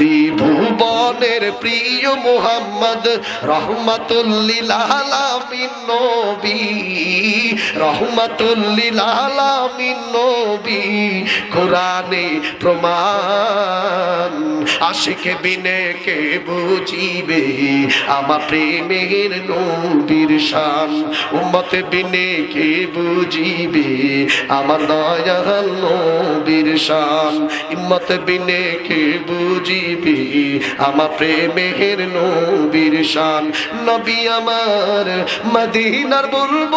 你不报。ত্রিভুবনের প্রিয় মোহাম্মদ নবী নবী, কোরআনে প্রমাণ আশিকে বিনে কে বুঝিবে আমার প্রেমের নবীর শান, উম্মতে বিনে কে বুঝিবে আমার দয়াল নবীর শান ইম্মতে বিনে কে বুঝিবে আমার প্রেমের নবীর শান। নবী আমার মদিনার বলব।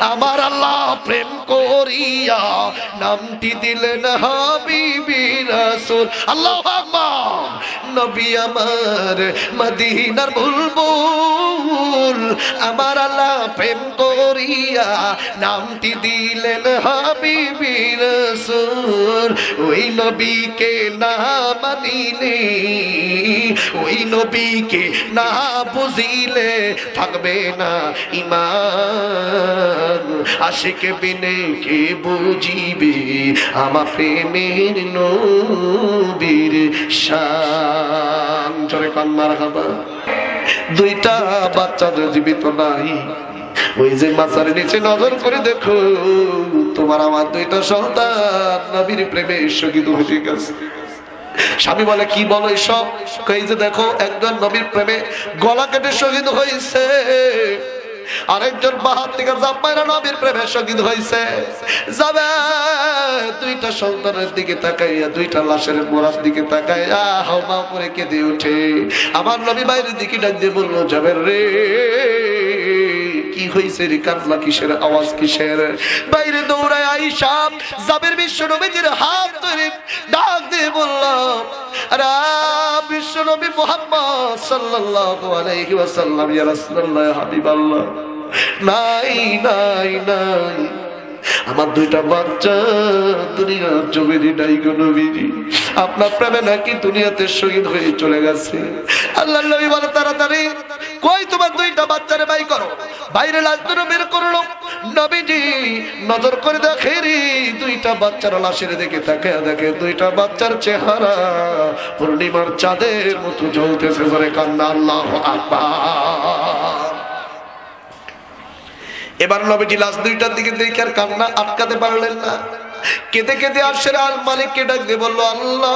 আমার আল্লাহ প্রেম করিয়া নামটি দিলেন হাবিবি রাসূল। আল্লাহ আকবার। নবী আমার মদিনার বুলবুল, আমার আল্লাহ প্রেম করিয়া নামটি দিলেন হাবিবি রাসূল। ওই নবীকে না মানিলে, ওই নবীকে না বুঝিলে থাকবে না ইমান আশিকে বিনে কে বুঝিবে আমার প্রেমের নবীর জোরে দুইটা জীবিত নাই, ওই যে নিচে নজর করে দেখো, তোমার আমার দুইটা সন্তান, নবীর প্রেমে শহীদ হয়ে গেছে স্বামী বলে, কি বলো এইসব এই যে দেখো, একজন নবীর প্রেমে গলা কেটে শহীদ হয়েছে। আরেকজন বাহার থেকে জাপাইরা নবীর প্রেমে শহীদ হয়েছে যাবে, দুইটা সন্তানের দিকে তাকাইয়া, দুইটা লাশের মোড়ার দিকে তাকাইয়া হাওমা করে কেঁদে উঠে। আমার নবী বাইরের দিকে ডাক দিয়ে বলল, যাবে রে। কি হয়েছে রে? কাজলা কিসের আওয়াজ কিসের? বাইরে দৌড়ায় আইসা জাবের বিশ্ব নবীজির হাত ধরে ডাক দিয়ে বললাম, আরে বিশ্ব নবী মোহাম্মদ সাল্লাল্লাহু আলাইহি ওয়াসাল্লাম, ইয়া রাসূলুল্লাহ হাবিবাল্লাহ। নাই নাই নাই। আমার দুইটা বাচ্চা দুনিয়ার জমিনি নাই গো নবীজি। আপনার প্রেমে নাকি দুনিয়াতে শহীদ হয়ে চলে গেছে। আল্লাহ নবী বলে, তাড়াতাড়ি, কই তোমার দুইটা বাচ্চারে বাই করো? বাইরে লাশগুলো বের করল নবীজি নজর করে দেখে রে, দুইটা বাচ্চার লাশের দিকে তাকে দেখে, দুইটা বাচ্চার চেহারা পূর্ণিমার চাঁদের মতো জ্বলতেছে ধরে কান্না, আল্লাহ আকবার। এবার নবীজি লাশ দুইটার দিকে দেখে আর কান্না আটকাতে পারলেন না। কেঁদে কেঁদে আসলে আল মালিককে ডাক দিয়ে বলল, আল্লাহ,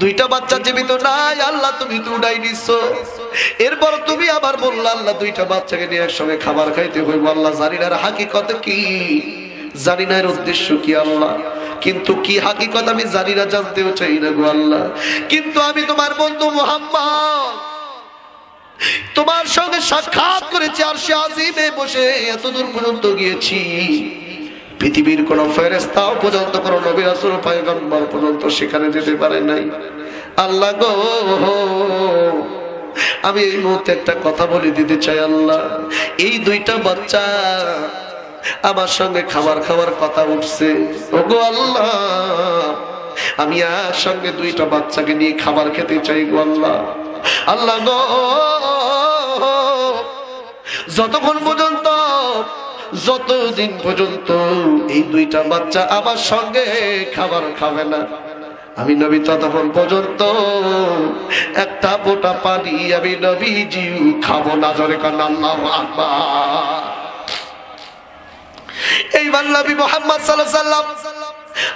দুইটা বাচ্চা জীবিত নাই, আল্লাহ তুমি তো উড়াই নিচ্ছ এরপর তুমি আবার বললা, আল্লাহ, দুইটা বাচ্চাকে নিয়ে একসঙ্গে খাবার খাইতে হইব। আল্লাহ জানিনার হাকিকত কি? জানিনার উদ্দেশ্য কি আল্লাহ? কিন্তু কি হাকিকত আমি জানি না জানতেও চাই না গো আল্লাহ। কিন্তু আমি তোমার বন্ধু মোহাম্মদ তোমার সঙ্গে সাক্ষাৎ করেছি আর সে আজিমে বসে এতদূর পর্যন্ত গিয়েছি। পৃথিবীর কোন ফেরেস্তাও পর্যন্ত, কোন নবী রাসূল, পয়গম্বর পর্যন্ত সেখানে যেতে পারে নাই। আল্লাহ গো, আমি এই মুহূর্তে একটা কথা বলে দিতে চাই আল্লাহ। এই দুইটা বাচ্চা আমার সঙ্গে খাবার খাবার কথা উঠছে। ওগো আল্লাহ, আমি আর সঙ্গে দুইটা বাচ্চাকে নিয়ে খাবার খেতে চাই গো আল্লাহ। আল্লাহ গো। যতক্ষণ পর্যন্ত, যতদিন পর্যন্ত এই দুইটা বাচ্চা আমার সঙ্গে খাবার খাবে না, আমি নবী ততক্ষণ পর্যন্ত একটা বোটা পানি আমি নবী জিউ খাব না, জরে এইবার নবী মোহাম্মদ সাল্লাম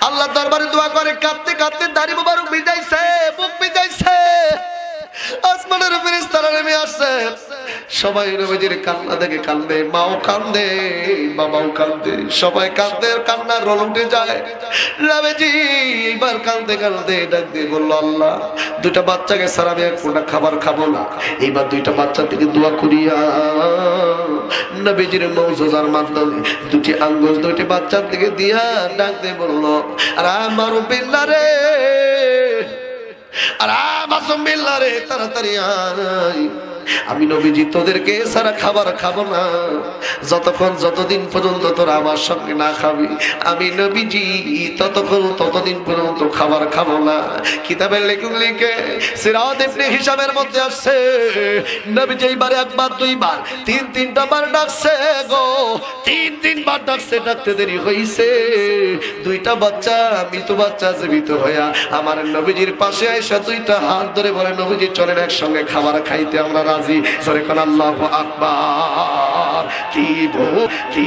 আল্লাহ দরবারে দোয়া করে, কাঁদতে কাঁদতে দাড়ি মুবারক সবাই নবীজির কান্না দেখে কান্দে, মাও কান্দে, বাবাও কান্দে, সবাই কান্দে কান্নার রোল উঠে যায়। নবীজি এইবার কান্দে কান্দে ডাক দিয়ে বলল, আল্লাহ, দুইটা বাচ্চাকে স্যার আমি এক ফোঁটা খাবার খাব না। এইবার দুইটা বাচ্চা থেকে দোয়া করিয়া নবীজির মৌজার মাধ্যমে দুটি আঙ্গুল দুইটি বাচ্চার দিকে দিয়া ডাক দিয়ে বলল, আর আমার বিল্লা রে, আর মাসুম বিল্লা তাড়াতাড়ি আয়। আমি নবীজি, তোদেরকে সারা খাবার খাব না। যতক্ষণ, যতদিন পর্যন্ত তোরা আমার সঙ্গে না খাবি, আমি নবীজি, ততক্ষণ, ততদিন পর্যন্ত খাবার খাব না। কিতাবের লেখক লিখে সিরাত ইবনে হিসাবের মধ্যে আসছে, নবীজি এইবারে একবার, দুইবার, তিন, তিনটা বার ডাকছে গো। তিন তিনবার ডাকছে, ডাকতে দেরি হইছে। দুইটা বাচ্চা মৃত বাচ্চা জীবিত হইয়া আমার নবীজির পাশে আইসা দুইটা হাত ধরে বলে, নবীজি, চলেন একসঙ্গে খাবার খাইতে, আমরা রাজি সরে কোন আল্লাহ আকবার। কি ভো কি